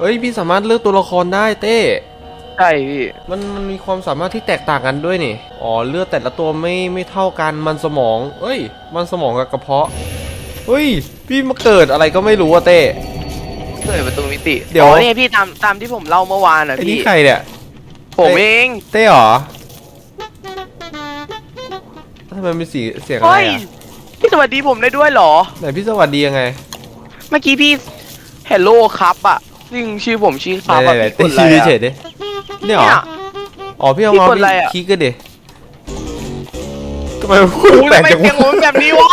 เฮ้ยพี่สามารถเลือกตัวละครได้เต้ใช่พี่ มันมันมีความสามารถที่แตกต่างกันด้วยนี่ อ๋อเลือดแต่ละตัวไม่ไม่เท่ากันมันสมอง เอ้ย มันสมองกับกระเพาะ เฮ้ย พี่มาเกิดอะไรก็ไม่รู้อะเต้เปิดประตูมิติเดี๋ยว อ๋อนี่พี่ตามตามที่ผมเล่าเมื่อวานอะไอ้นี่พี่ ใครเนี่ย ผมเองเต้เหรอทำไมเป็นสีเสียงอะไรเฮ้ย อะพี่สวัสดีผมได้ด้วยเหรอ ไหนพี่สวัสดียังไง เมื่อกี้พี่เฮลโลครับอะ ซึ่งชื่อผมชื่อครับไหนอะไหนพี่กเต้ดอะไรชื่อเฉอะยๆดิเนี่ยเหรอเนี่ยอ๋อพี่เอาพี่มากดอะไรอะ คลิกกันดิทำไมมันพูดโอ้ยแปลทำกไมจังเสียงผมวะแบบนี้วะ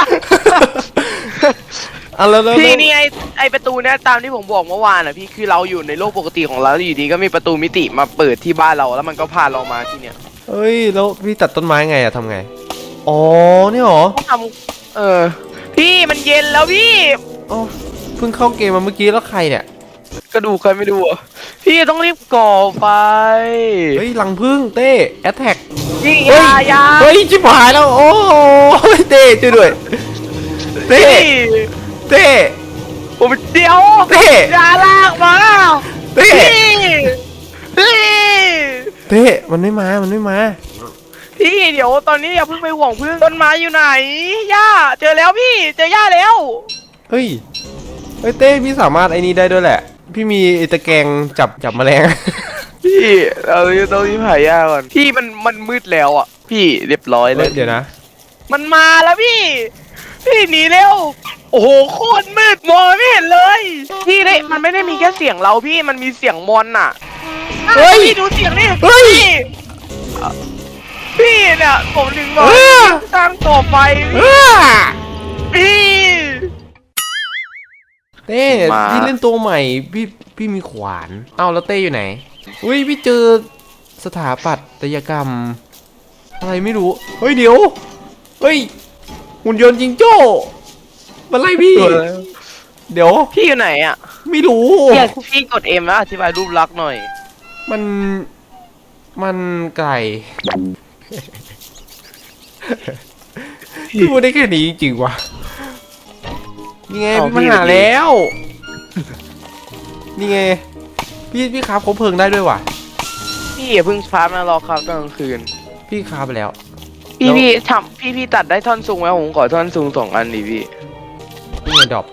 อะแล้วแล้วพี่แล้วนี่ไอไอประตูเนี่ยตามที่ผมบอกเมื่อวานอะพี่คือเราอยู่ในโลกปกติของเราแล้วอยู่ดีก็มีประตูมิติมาเปิดที่บ้านเราแล้วมันก็พาเรามาที่เนี่ยเฮ้ยแล้วพี่ตัดต้นไม้ไงอะทำไง อ๋อนี่เหรอต้องทำเออพี่มันเย็นแล้วพี่ อ๋อเพิ่งเข้าเกมมาเมื่อกี้แล้วใครเนี่ย กระดูกใครไม่ดูอะพี่ต้องรีบก่อไฟเฮ้ยหลังพึ่งเต้แอตแทกนี่เฮ้ยายยาเฮ้ยชิบหายแล้วโอ้ยเต้ช่วยด้วยเต้พี่เต้ผมเดียวเต้ยาลากมาเต้พี่พี่เต้มันไม่มามันไม่มาพี่เดี๋ยวตอนนี้อย่าเพิ่งไปห่วงเพื่อนต้นไม้อยู่ไหนย่าเจอแล้วพี่เจอย่าแล้วเฮ้ยเฮ้ยเต้พี่สามารถไอ้นี้ได้ด้วยแหละ พี่มีไอ้ตะแกรงจับจับแมลง พี่เราต้องรีบหายาก่อนพี่มันมันมืดแล้วอะ พี่เรียบร้อยเลเฮ้ยเดี๋ยวนะมันมาแล้วพี่ พี่หนีเร็ว โอ้โหโคตรมืดมองไม่เห็นเลย พี่ได้มันไม่ได้มีแค่เสียงเราพี่มันมีเสียงมอนน่ะเฮ้ยพี่ดูเสียงนี่เฮ้ย พี่เนี่ยผมถึงบอกเออ สร้างต่อไปพี่ เต้มา พี่เล่นตัวใหม่พี่พี่มีขวาน เอ้าแล้วเต้อยู่ไหน อุ้ยพี่เจอสถาปัตยกรรม อะไรไม่รู้ เฮ้ยเดี๋ยว เฮ้ยหุ่นยนต์จิงโจ้มาไล่พี่ เดี๋ยวพี่อยู่ไหนอะไม่รู้พี่พี่กดเอ็มแล้วอธิบายรูปลักษณ์หน่อย มันมันไกลพี่พูดได้แค่นี้จริงๆวะ นี่ไงเอาพี่มาพี่หาไปดิแล้ว นี่ไง พี่พี่คราบคบเพลิงได้ด้วยว่ะ พี่อย่าเพิ่งฟาร์มนะรอครับตอนกลางคืน พี่คราบไปแล้ว พี่แล้ว พี่ทำพี่พี่ตัดได้ท่อนซุงไหมผมขอท่อนซุงสองอันดิพี่ นี่ไงดรอป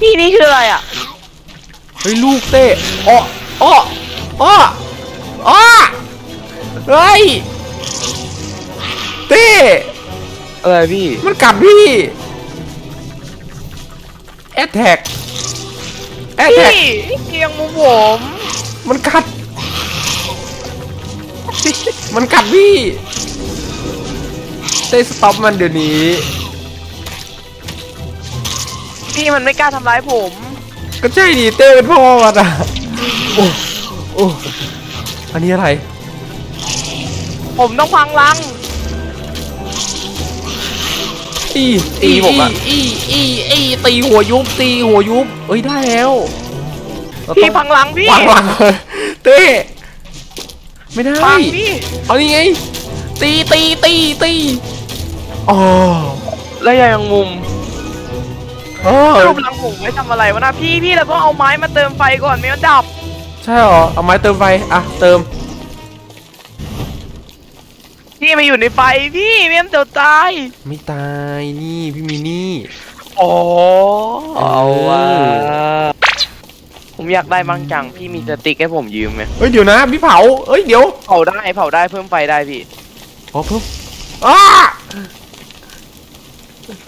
พี่นี่คืออะไรอะเฮ้ยลูกเต้อ้ออ้ออ้ออ้อเฮ้ยเต้ อะไรพี่ มันกัดพี่แอตแทกแอตแทพี่กเกียงมุมผมมันกัด มันกัดพี่เต้สต็อปมันเดี๋ยวนี้ พี่มันไม่กล้าทำร้ายผม ก็ใช่ดิเต้เป็นพ่อมันอะโอ้โอ้อันนี้อะไร ผมต้องพังรัง อีตีผมอะอีอีอีตีหัวยุบตีหัวยุบเอ้ยได้แล้วเราพี่ต้องพังรังพี่วางหลังเลยเต้ไม่ได้ พังพี่เอานี่ไง ตีตีตีตีอ๋อแล้วยังมุมอ๋อรูปรังผมไว้ทำอะไรวะนะพี่พี่เราต้องเอาไม้มาเติมไฟก่อนไม่งั้นดับ ใช่เหรอ เอาไม้เติมไฟ อะ เติม พี่มาอยู่ในไฟพี่ไม่งั้นเดี๋ยวตายไม่ตายนี่พี่มีนี่อ๋อเอาว่ะผมอยากได้บางจังพี่มีสติ๊กให้ผมยืมไหมเฮ้ยเดี๋ยวนะพี่เผาเอ้ยเดี๋ยวเผาได้เผาได้เพิ่มไฟได้พี่อ๋อเพิ่มอ้า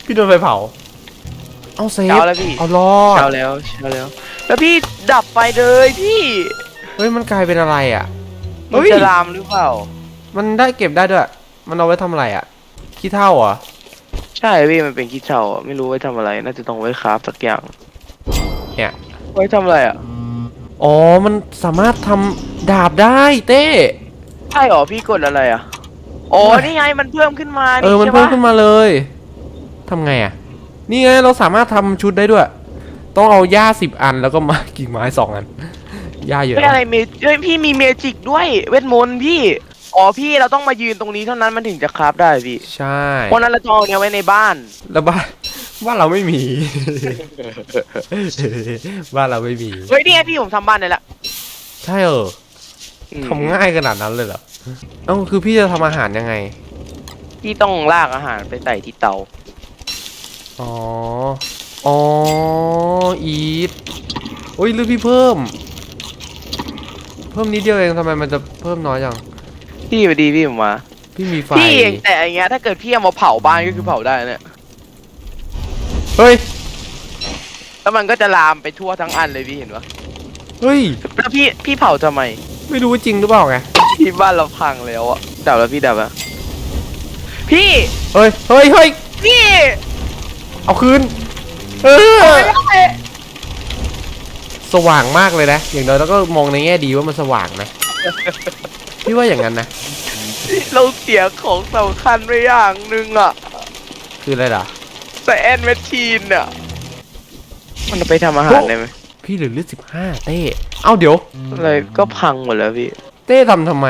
พี่โดนไฟเผาเอาเซฟเช้าแล้วพี่เอารอดเช้าแล้วเช้าแล้ว แล้วพี่ดับไฟเลยพี่เฮ้ยมันกลายเป็นอะไรอะมันเฮ้ยจะลามหรือเปล่า มันได้เก็บได้ด้วย มันเอาไว้ทำอะไรอะขี้เท่าเหรอ ใช่พี่มันเป็นขี้เถ้าอะไม่รู้ไว้ทำอะไร น่าจะต้องไว้คราฟสักอย่างเนี่ย ไว้ทำอะไรอะอ๋อ มันสามารถทำดาบได้เต้ ใช่หรอพี่กดอะไรอะอ๋อนี่ไงมันเพิ่มขึ้นมาเออ มันใช่เพิ่มปะขึ้นมาเลยทำไงอะ นี่ไงเราสามารถทำชุดได้ด้วย ต้องเอาหญ้าสิบอันแล้วก็ไม้กิ่งไม้สองอันหญ้าเยอะ ไม่อะไรเมเอ้ยพี่มีเมจิกด้วยเวทมนต์พี่ อ๋อพี่เราต้องมายืนตรงนี้เท่านั้นมันถึงจะคราฟได้พี่ใช่เพราะนั้นเราต้องเอาเนี้ยไว้ในบ้าน แล้วบ้านบ้านเราไม่มี บ้านเราไม่มี เฮ้ยนี่ไงพี่ผมทำบ้านได้ละใช่เอออืมทำง่ายขนาดนั้นเลยเหรอเอ้าคือพี่จะทำอาหารยังไง พี่ต้องลากอาหารไปใส่ที่เตา อ๋อ อ๋อ อีทโอ้ยหรือพี่เพิ่ม เพิ่มนิดเดียวเองทำไมมันจะเพิ่มน้อยจัง พี่ไปดีพี่ผมมา พี่มีไฟ พี่เองแต่อย่างเงี้ยถ้าเกิดพี่เอามาเผาบ้านก็คือเผาได้เนี่ย เฮ้ย แล้วมันก็จะลามไปทั่วทั้งอันเลยพี่เห็นปะเฮ้ย แล้วพี่พี่เผาทำไม ไม่รู้ว่าจริงหรือเปล่าไง ที่บ้านเราพังแล้วอะดับแล้วพี่ดับอะพี่ เฮ้ย เฮ้ยเฮ้ยพี่เอาคืน เออสว่างมากเลยนะ อย่างน้อยเราก็มองในแง่ดีว่ามันสว่างนะ พี่ว่าอย่างนั้นนะ เราเสียของสำคัญไปอย่างหนึ่งอะคืออะไรล่ะ แต่แอนแมชชีนอะมันเอาไปทำอาหารได้ไหมพี่เหลือเลือดสิบห้าเต้ เอ้าเดี๋ยว อะไรก็พังหมดแล้วพี่ เต้ทำทำไม